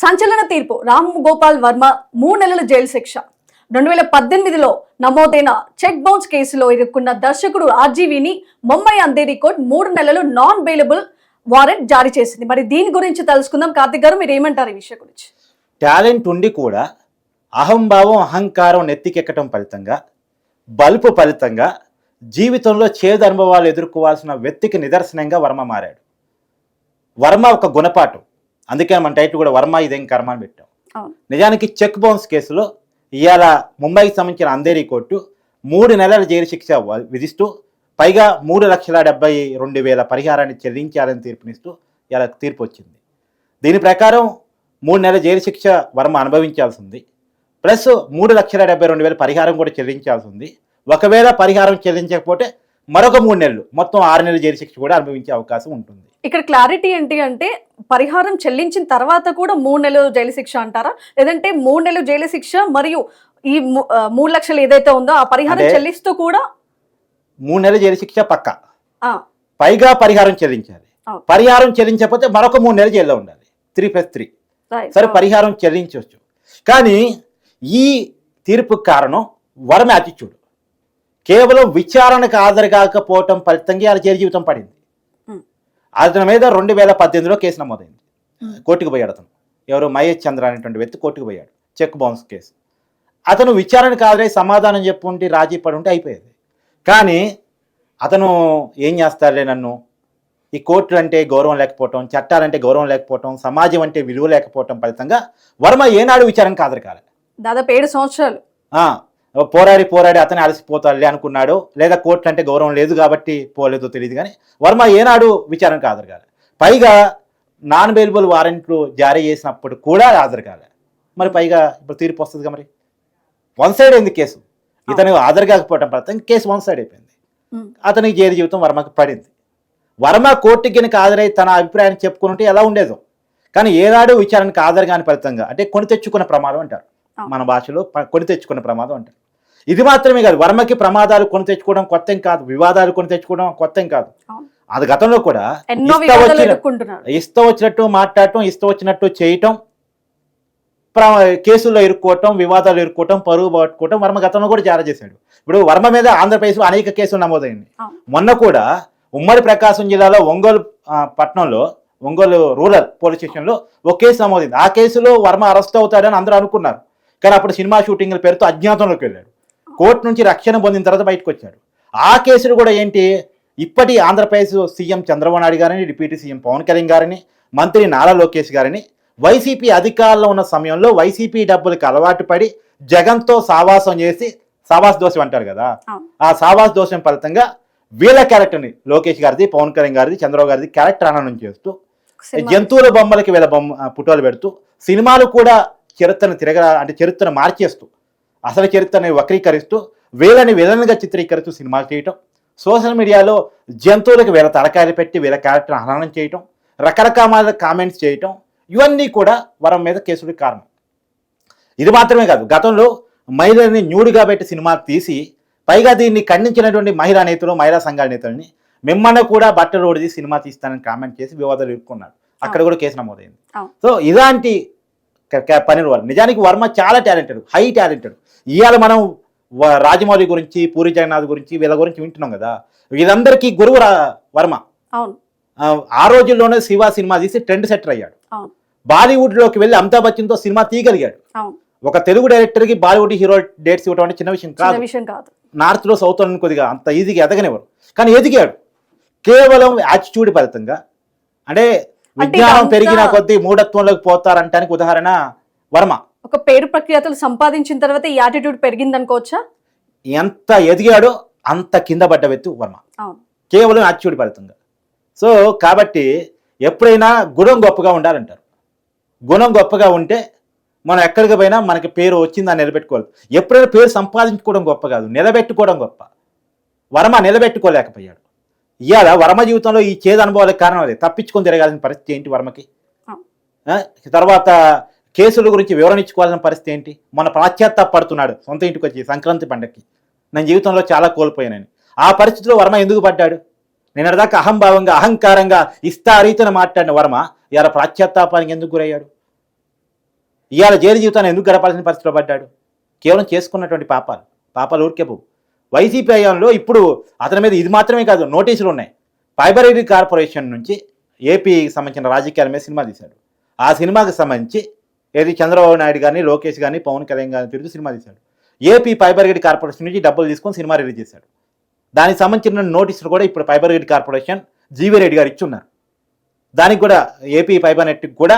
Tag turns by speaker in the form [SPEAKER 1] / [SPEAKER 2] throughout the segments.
[SPEAKER 1] సంచలన తీర్పు. రామ్ గోపాల్ వర్మ మూడు నెలల జైలు శిక్ష. రెండు వేల పద్దెనిమిదిలో నమోదైన చెక్ బౌన్స్ కేసులో ఇరుక్కున్న దర్శకుడు ఆర్జీవీని ముంబై అంధేరీ కోర్ట్ మూడు నెలలు నాన్ బెయిలబుల్ వారెంట్ జారీ చేసింది. మరి దీని గురించి తెలుసుకుందాం. కార్తిక్ గారు మీరు ఏమంటారు ఈ విషయం గురించి?
[SPEAKER 2] టాలెంట్ ఉండి కూడా అహంభావం అహంకారం నెత్తికెక్కటం ఫలితంగా బల్పు ఫలితంగా జీవితంలో చేదు అనుభవాలు ఎదుర్కోవాల్సిన వ్యక్తికి నిదర్శనంగా వర్మ మారాడు. వర్మ ఒక గుణపాఠం. అందుకే మన టైటిల్ కూడా వర్మ ఇదేం కర్మ అని పెట్టాం. నిజానికి చెక్ బౌన్స్ కేసులో ఇవాళ ముంబైకి సంబంధించిన అంధేరి కోర్టు మూడు నెలల జైలు శిక్ష విధిస్తూ పైగా మూడు లక్షల డెబ్బై రెండు వేల పరిహారాన్ని చెల్లించాలని తీర్పునిస్తూ ఇలా తీర్పు వచ్చింది. దీని ప్రకారం మూడు నెలల జైలు శిక్ష వర్మ అనుభవించాల్సి ఉంది. ప్లస్ మూడు లక్షల డెబ్బై రెండు వేల పరిహారం కూడా చెల్లించాల్సి ఉంది. ఒకవేళ పరిహారం చెల్లించకపోతే మరొక మూడు నెలలు మొత్తం ఆరు నెలల జైలు శిక్ష కూడా అనుభవించే అవకాశం ఉంటుంది.
[SPEAKER 1] ఇక్కడ క్లారిటీ ఏంటి అంటే పరిహారం చెల్లించిన తర్వాత కూడా మూడు నెలలు జైలు శిక్ష అంటారా? లేదంటే మూడు నెలలు జైలు శిక్ష మరియు ఈ మూడు లక్షలు ఏదైతే ఉందో ఆ పరిహారం చెల్లిస్తూ కూడా
[SPEAKER 2] మూడు నెలల జైలు శిక్ష పక్క. పైగా పరిహారం చెల్లించాలి. పరిహారం చెల్లించకపోతే మరొక మూడు నెలలు జైల్లో ఉండాలి. Three plus three. సరే పరిహారం చెల్లించవచ్చు. కానీ ఈ తీర్పు కారణం వరమ యాటిట్యూడ్ కేవలం విచారణకు హాజరు కాకపోవటం ఫలితంగా ఆయన జైలు జీవితం పడింది. అతని మీద రెండు వేల పద్దెనిమిదిలో కేసు నమోదైంది. కోర్టుకు పోయాడు అతను. ఎవరు మహేష్ చంద్ర అనేటువంటి వ్యక్తి కోర్టుకు పోయాడు. Cheque bounce case. అతను విచారణకు హాజరై సమాధానం చెప్పుంటే రాజీ పడి ఉంటే అయిపోయేది. కానీ అతను ఏం చేస్తారులే నన్ను? ఈ కోర్టులు అంటే గౌరవం లేకపోవటం చట్టాలంటే గౌరవం లేకపోవటం సమాజం అంటే విలువ లేకపోవటం ఫలితంగా వర్మ ఏనాడు విచారణకు హాజరు కాలే.
[SPEAKER 1] దాదాపు ఏడు సంవత్సరాలు.
[SPEAKER 2] పోరాడి పోరాడి అతనే అలసిపోతాడులే అనుకున్నాడు లేదా కోర్టులు అంటే గౌరవం లేదు కాబట్టి పోలేదో తెలియదు కానీ వర్మ ఏనాడు విచారణకు హాజరు కాలే పైగా నాన్ బెయిలబుల్ వారెంట్లు జారీ చేసినప్పుడు కూడా హాజరు కాలే మరి పైగా ఇప్పుడు తీర్పు వస్తుంది మరి? వన్ సైడ్ అయింది కేసు. ఇతను హాజరు కాకపోవడం ఫలితంగా కేసు వన్ సైడ్ అయిపోయింది. అతనికి జైలు జీవితం వర్మకు పడింది. వర్మ కోర్టుకి కనుక హాజరై తన అభిప్రాయాన్ని చెప్పుకుంటే ఎలా ఉండేదో. కానీ ఏనాడు విచారణకు హాజరు కాని ఫలితంగా అంటే కొని తెచ్చుకున్న ప్రమాదం అంటారు. మన భాషలో కొని తెచ్చుకున్న ప్రమాదం అంటారు. ఇది మాత్రమే కాదు వర్మకి ప్రమాదాలు కొని తెచ్చుకోవడం కొత్త ఏం కాదు వివాదాలు కొని తెచ్చుకోవడం కొత్త ఏం కాదు. అది గతంలో కూడా ఇష్టం వచ్చినట్టు మాట్లాడటం ఇష్టం వచ్చినట్టు చేయటం కేసుల్లో ఇరుక్కోవటం వివాదాలు ఇరుక్కోవటం పరువు పట్టుకోవటం వర్మ గతంలో కూడా జారీ చేశాడు. ఇప్పుడు వర్మ మీద ఆంధ్రప్రదేశ్లో అనేక కేసులు నమోదైంది. మొన్న కూడా ఉమ్మడి ప్రకాశం జిల్లాలో ఒంగోలు పట్టణంలో ఒంగోలు రూరల్ పోలీస్ స్టేషన్లో ఒక కేసు నమోదైంది. ఆ కేసులో వర్మ అరెస్ట్ అవుతాడని అందరూ అనుకున్నారు. కానీ అప్పుడు సినిమా షూటింగ్ల పేరుతో అజ్ఞాతంలోకి వెళ్ళాడు కోర్టు నుంచి రక్షణ పొందిన తర్వాత బయటకు వచ్చాడు ఆ కేసులు కూడా ఏంటి ఇప్పటి ఆంధ్రప్రదేశ్ సీఎం చంద్రబాబు నాయుడు గారిని డిప్యూటీ సీఎం పవన్ కళ్యాణ్ గారిని మంత్రి నారా లోకేష్ గారిని వైసీపీ అధికారంలో ఉన్న సమయంలో వైసీపీ డబ్బులకు అలవాటు పడి జగన్తో సావాసం చేసి సావాస దోషం అంటారు కదా. ఆ సావాస దోషం ఫలితంగా వీళ్ళ క్యారెక్టర్ని లోకేష్ గారిది పవన్ కళ్యాణ్ గారిది చంద్రబాబు గారిది క్యారెక్టర్ అననం చేస్తూ. జంతువుల బొమ్మలకి వీళ్ళ బొమ్మ పుటోలు పెడుతూ సినిమాలు కూడా చరిత్రను తిరగ అంటే చరిత్రను మార్చేస్తూ అసలు చరిత్రని వక్రీకరిస్తూ వీళ్ళని విలన్గా చిత్రీకరిస్తూ సినిమాలు చేయటం సోషల్ మీడియాలో జంతువులకు వీళ్ళ తలకాయలు పెట్టి వీళ్ళ క్యారెక్టర్ హననం చేయటం రకరకాల కామెంట్స్ చేయటం ఇవన్నీ కూడా వరం మీద కేసులకు కారణం. ఇది మాత్రమే కాదు గతంలో మహిళల్ని న్యూడ్గా పెట్టి సినిమా తీసి పైగా దీన్ని ఖండించినటువంటి మహిళా నేతలు మహిళా సంఘాల నేతల్ని మిమ్మల్ని కూడా బట్టలు ఓడిది సినిమా తీస్తానని కామెంట్ చేసి వివాదాలు ఇరుక్కున్నాడు అక్కడ కూడా కేసు నమోదైంది. సో ఇలాంటి పనులు వర్మ నిజానికి వర్మ చాలా టాలెంటెడ్ హై టాలెంటెడ్. ఇవాళ మనం రాజమౌళి గురించి పూరి జగన్నాథ్ గురించి వీళ్ళ గురించి వింటున్నాం కదా. వీళ్ళందరికీ గురువు వర్మ.
[SPEAKER 1] అవును.
[SPEAKER 2] ఆ, రోజుల్లోనే శివ సినిమా తీసి ట్రెండ్ సెటర్ అయ్యాడు. బాలీవుడ్లోకి వెళ్ళి అమితాబ్ బచ్చన్తో సినిమా తీయగలిగాడు. ఒక తెలుగు డైరెక్టర్కి బాలీవుడ్ హీరో డేట్స్ ఇవ్వడం అంటే చిన్న విషయం కాదు. నార్త్లో సౌత్ కొద్దిగా అంత ఈజీగా ఎదగనివ్వరు. కానీ ఎదిగాడు. కేవలం యాటిట్యూడ్ ఫలితంగా. అంటే విజ్ఞానం పెరిగిన కొద్దీ మూఢత్వంలోకి పోతారంటానికి ఉదాహరణ వర్మ.
[SPEAKER 1] ఒక పేరు ప్రఖ్యాతులు సంపాదించిన తర్వాత ఈ యాటిట్యూడ్ పెరిగింది అనుకోవచ్చా
[SPEAKER 2] ఎంత ఎదిగాడో అంత కింద పడ్డ వ్యక్తి వర్మ. కేవలం యాటిట్యూడ్ ఫలితంగా సో కాబట్టి ఎప్పుడైనా గుణం గొప్పగా ఉండాలంటారు. గుణం గొప్పగా ఉంటే మనం ఎక్కడికి పోయినా మనకి పేరు వచ్చిందని నిలబెట్టుకోవాలి. ఎప్పుడైనా పేరు సంపాదించుకోవడం గొప్ప కాదు నిలబెట్టుకోవడం గొప్ప. వరమ నిలబెట్టుకోలేకపోయాడు. ఇవాళ వరమ జీవితంలో ఈ చేదు అనుభవాలకు కారణం అదే. తప్పించుకొని తిరగాల్సిన పరిస్థితి ఏంటి వర్మకి? తర్వాత కేసుల గురించి వివరణ ఇచ్చుకోవాల్సిన పరిస్థితి ఏంటి? మన పడుతున్నాడు సొంత ఇంటికి వచ్చి సంక్రాంతి పండగకి నేను జీవితంలో చాలా కోల్పోయానని. ఆ పరిస్థితిలో వర్మ ఎందుకు పడ్డాడు? నేను దాకా అహంభావంగా అహంకారంగా ఇష్టారీతన మాట్లాడిన వర్మ ఇలా ప్రాశ్చాత్తాపానికి ఎందుకు గురయ్యాడు? ఇవాళ జైలు జీవితాన్ని ఎందుకు గడపాల్సిన పరిస్థితిలో పడ్డాడు? కేవలం చేసుకున్నటువంటి పాపాలు. పాపాలు ఊరికే పోవు. వైసీపీ హయాంలో ఇప్పుడు అతని మీద ఇది మాత్రమే కాదు నోటీసులు ఉన్నాయి. ఫైబర్ కార్పొరేషన్ నుంచి ఏపీకి సంబంధించిన రాజకీయాల మీద సినిమా తీశాడు. ఆ సినిమాకి సంబంధించి ఏది చంద్రబాబు నాయుడు కానీ లోకేష్ కానీ పవన్ కళ్యాణ్ కానీ తిరుగుతూ సినిమా తీశాడు. ఏపీ ఫైబర్ కార్పొరేషన్ నుంచి డబ్బులు తీసుకొని సినిమా రిలీజ్ చేశాడు. దానికి సంబంధించిన నోటీసులు కూడా ఇప్పుడు ఫైబర్ కార్పొరేషన్ జీవీ రెడ్డి గారు ఇచ్చున్నారు. దానికి కూడా ఏపీ ఫైబర్ నెట్కి కూడా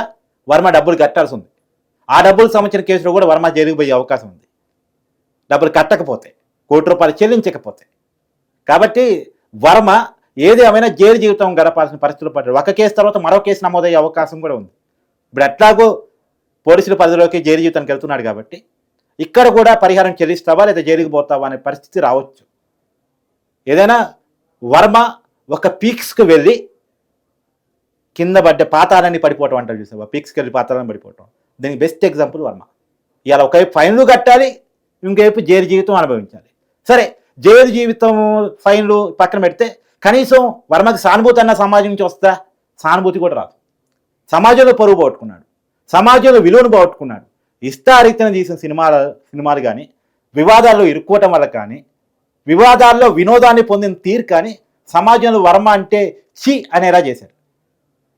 [SPEAKER 2] వర్మ డబ్బులు కట్టాల్సి ఉంది. ఆ డబ్బులు సంబంధించిన కేసులో కూడా వర్మ జైలుకు పోయే అవకాశం ఉంది. డబ్బులు కట్టకపోతే కోటి రూపాయలు చెల్లించకపోతే. కాబట్టి వర్మ ఏది ఏమైనా జైలు జీవితం గడపాల్సిన పరిస్థితులు పడ్డాడు. ఒక కేసు తర్వాత మరో కేసు నమోదయ్యే అవకాశం కూడా ఉంది. ఇప్పుడు ఎట్లాగో పోలీసుల పరిధిలోకి జైలు జీవితానికి వెళ్తున్నాడు కాబట్టి ఇక్కడ కూడా పరిహారం చెల్లిస్తావా లేదా జైలుకి పోతావా అనే పరిస్థితి రావచ్చు. ఏదైనా వర్మ ఒక పీక్స్కి వెళ్ళి కింద పడ్డ పాతాలని పడిపోవటం అంటారు చూసావా? పీక్స్కి వెళ్ళి పాతాలని పడిపోవటం. దీనికి బెస్ట్ ఎగ్జాంపుల్ వర్మ. ఇవాళ ఒకవైపు ఫైన్లు కట్టాలి ఇంకోవైపు జైలు జీవితం అనుభవించాలి. సరే జైలు జీవితం ఫైన్లు పక్కన పెడితే కనీసం వర్మకి సానుభూతి అన్న సమాజం నుంచి వస్తా సానుభూతి కూడా రాదు. సమాజంలో పరువు పోగొట్టుకున్నాడు. సమాజంలో విలువను పోగొట్టుకున్నాడు. ఇష్టారీతిన తీసిన సినిమాల సినిమాలు కానీ వివాదాల్లో ఇరుక్కోవటం వల్ల కానీ వివాదాల్లో వినోదాన్ని పొందిన తీరు కానీ సమాజంలో వర్మ అంటే చి అనేలా చేశారు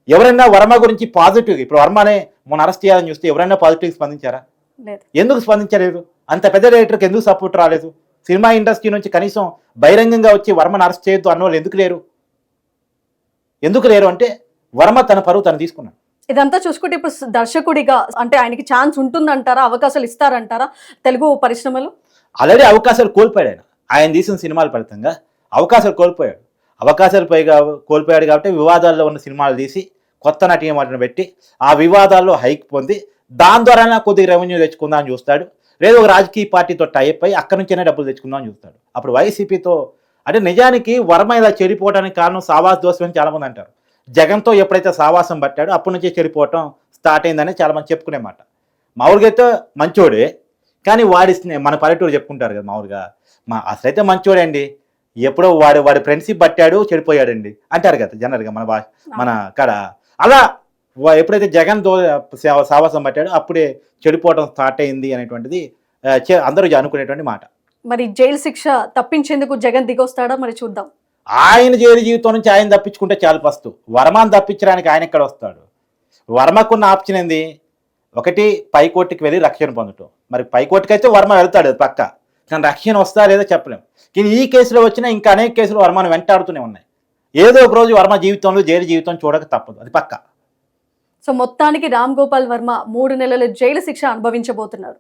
[SPEAKER 2] ఎవరైనా వర్మ గురించి పాజిటివ్ ఇప్పుడు వర్మనే మొన్న అరెస్ట్ చేయాలని చూస్తే ఎవరైనా పాజిటివ్ స్పందించారా? ఎందుకు స్పందించలేదు? అంత పెద్ద డైరెక్టర్కి ఎందుకు సపోర్ట్ రాలేదు? సినిమా ఇండస్ట్రీ నుంచి కనీసం బహిరంగంగా వచ్చి వర్మను అరెస్ట్ చేయొద్దు అన్న వాళ్ళు ఎందుకు లేరు? ఎందుకు లేరు అంటే వర్మ తన పరువు తను తీసుకున్నాడు.
[SPEAKER 1] ఇదంతా చూసుకుంటే ఇప్పుడు దర్శకుడిగా అంటే ఆయనకి ఛాన్స్ ఉంటుందంటారా? అవకాశాలు ఇస్తారంటారా తెలుగు పరిశ్రమలో?
[SPEAKER 2] ఆల్రెడీ అవకాశాలు కోల్పోయాడు ఆయన. ఆయన తీసిన సినిమాల ఫలితంగా అవకాశాలు కోల్పోయాడు. అవకాశాలు పైగా కోల్పోయాడు కాబట్టి వివాదాల్లో ఉన్న సినిమాలు తీసి కొత్త నటీనటులను పెట్టి ఆ వివాదాల్లో హైక్ పొంది దాని ద్వారా కొద్దిగా రెవెన్యూ తెచ్చుకుందాం అని చూస్తాడు. లేదా ఒక రాజకీయ పార్టీతో టైప్ అయి అక్కడి నుంచైనా డబ్బులు తెచ్చుకుందాం అని చూస్తాడు. అప్పుడు వైసీపీతో అంటే నిజానికి వర్మ ఇలా చెడిపోవడానికి కారణం సావాస దోషం అని చాలామంది అంటారు. జగన్తో ఎప్పుడైతే సావాసం పట్టాడో అప్పటి నుంచే చెడిపోవటం స్టార్ట్ అయిందని చాలామంది చెప్పుకునే మాట. మామూలుగా అయితే మంచోడే కానీ వాడి మన పల్లెటూరు చెప్పుకుంటారు కదా మామూలుగా. మా అసలైతే మంచోడే అండి. ఎప్పుడో వాడు వాడి ఫ్రెండ్షిప్ పట్టాడు చెడిపోయాడండి. అంటారు కదా జనరల్గా మన భాష మన కాడ. అలా ఎప్పుడైతే జగన్ దో సావాసం పట్టాడో అప్పుడే చెడిపోవడం స్టార్ట్ అయింది అనేటువంటిది అందరూ అనుకునేటువంటి మాట.
[SPEAKER 1] మరి జైలు శిక్ష తప్పించేందుకు జగన్ దిగొస్తాడా? మరి చూద్దాం.
[SPEAKER 2] ఆయన జైలు జీవితం నుంచి ఆయన తప్పించుకుంటే చాలు ఫస్ట్. వర్మను తప్పించడానికి ఆయన ఎక్కడ వస్తాడు? వర్మకున్న ఆప్షన్ ఏంది? ఒకటి పైకోర్టుకి వెళ్ళి రక్షణ పొందటం. మరి పైకోర్టుకి అయితే వర్మ వెళ్తాడు అది పక్క. కానీ రక్షణ వస్తా లేదో చెప్పలేం. కానీ ఈ కేసులో వచ్చినా ఇంకా అనేక కేసులు వర్మను వెంటాడుతూనే ఉన్నాయి. ఏదో ఒక రోజు వర్మ జీవితంలో జైలు జీవితం చూడక తప్పదు. అది పక్క.
[SPEAKER 1] సో మొత్తానికి రామ్ గోపాల్ వర్మ మూడు నెలల జైలు శిక్ష అనుభవించబోతున్నారు.